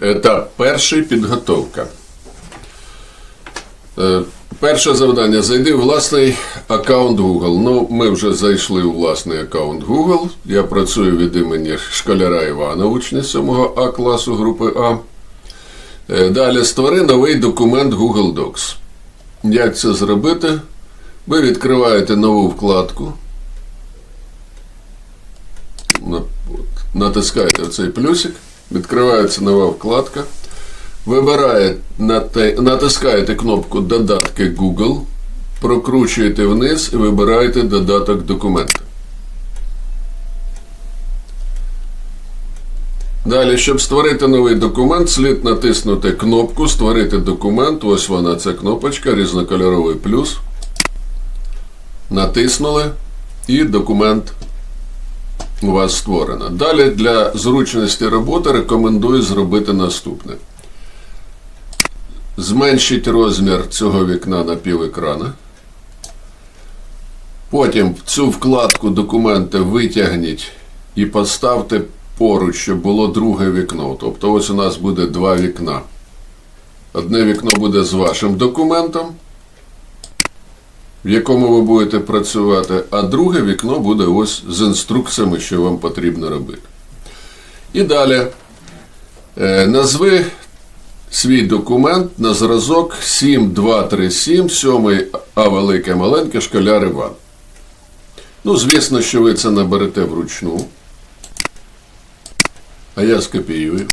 Етап перший підготовка. Е, Перше завдання. Зайди в власний аккаунт Google. Ну, ми вже зайшли у власний аккаунт Google. Я працюю від імені школяра Івана, учня 7 А класу групи А. Е, Далі створи новий документ Google Docs. Як це зробити? Ви відкриваєте нову вкладку. Натискаєте оцей плюсик, відкривається нова вкладка. Вибираєте, натискаєте кнопку Додатки Google, прокручуєте вниз і вибираєте додаток документа. Далі, щоб створити новий документ, слід натиснути кнопку Створити документ. Ось вона, ця кнопочка, різнокольоровий плюс. Натиснули і документ у вас створено. Далі для зручності роботи рекомендую зробити наступне. Зменшіть розмір цього вікна на пів екрана. Потім цю вкладку документи витягніть і поставте поруч, щоб було друге вікно. Тобто ось у нас буде два вікна. Одне вікно буде з вашим документом, в якому ви будете працювати, а друге вікно буде ось з інструкціями, що вам потрібно робити. І далі е, назви свій документ на зразок 7237, 7 А велике маленьке школяр Іван. Ну, звісно, що ви це наберете вручну. А я скопіюю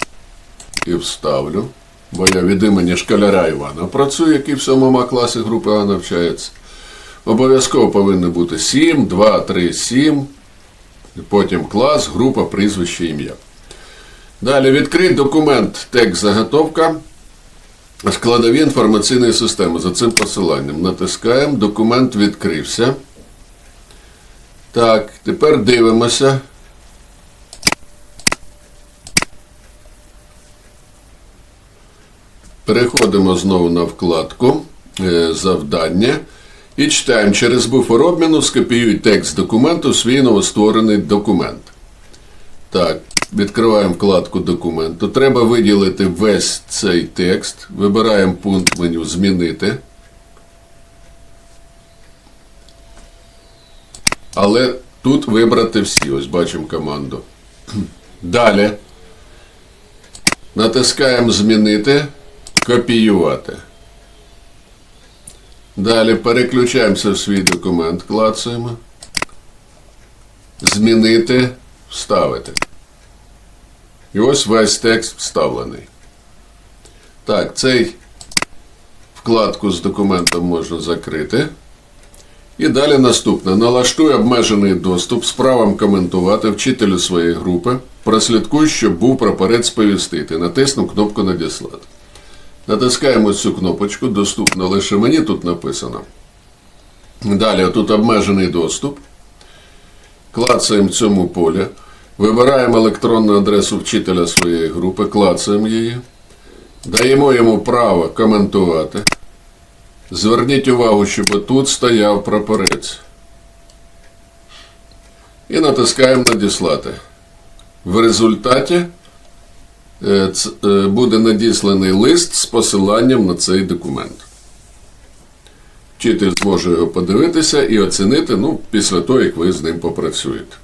і вставлю. Бо я від імені школяра Івана працюю, який в 7 класі групи А навчається. Обов'язково повинно бути 7, 2, 3, 7. Потім клас, група, прізвище, ім'я. Далі відкрий документ текст заготовка. Складові інформаційної системи за цим посиланням. Натискаємо, документ відкрився. Так, тепер дивимося. Переходимо знову на вкладку е, завдання і читаємо через буфер обміну скопіюй текст документу свій новостворений документ. Так, відкриваємо вкладку документу. Треба виділити весь цей текст. Вибираємо пункт меню Змінити. Але тут вибрати всі. Ось бачимо команду. Далі. Натискаємо Змінити, копіювати. Далі переключаємося в свій документ, клацаємо. Змінити, вставити. І ось весь текст вставлений. Так, цей вкладку з документом можна закрити. І далі наступне. Налаштуй обмежений доступ з правом коментувати вчителю своєї групи. Прослідкуй, щоб був прапорець сповістити. Натиснув кнопку Надіслати. Натискаємо цю кнопочку, доступно лише мені тут написано. Далі тут обмежений доступ. Клацаємо цьому полі. Вибираємо електронну адресу вчителя своєї групи, клацаємо її. Даємо йому право коментувати. Зверніть увагу, щоб тут стояв прапорець. І натискаємо Надіслати. В результаті буде надісланий лист з посиланням на цей документ. Вчитель зможе його подивитися і оцінити ну, після того, як ви з ним попрацюєте.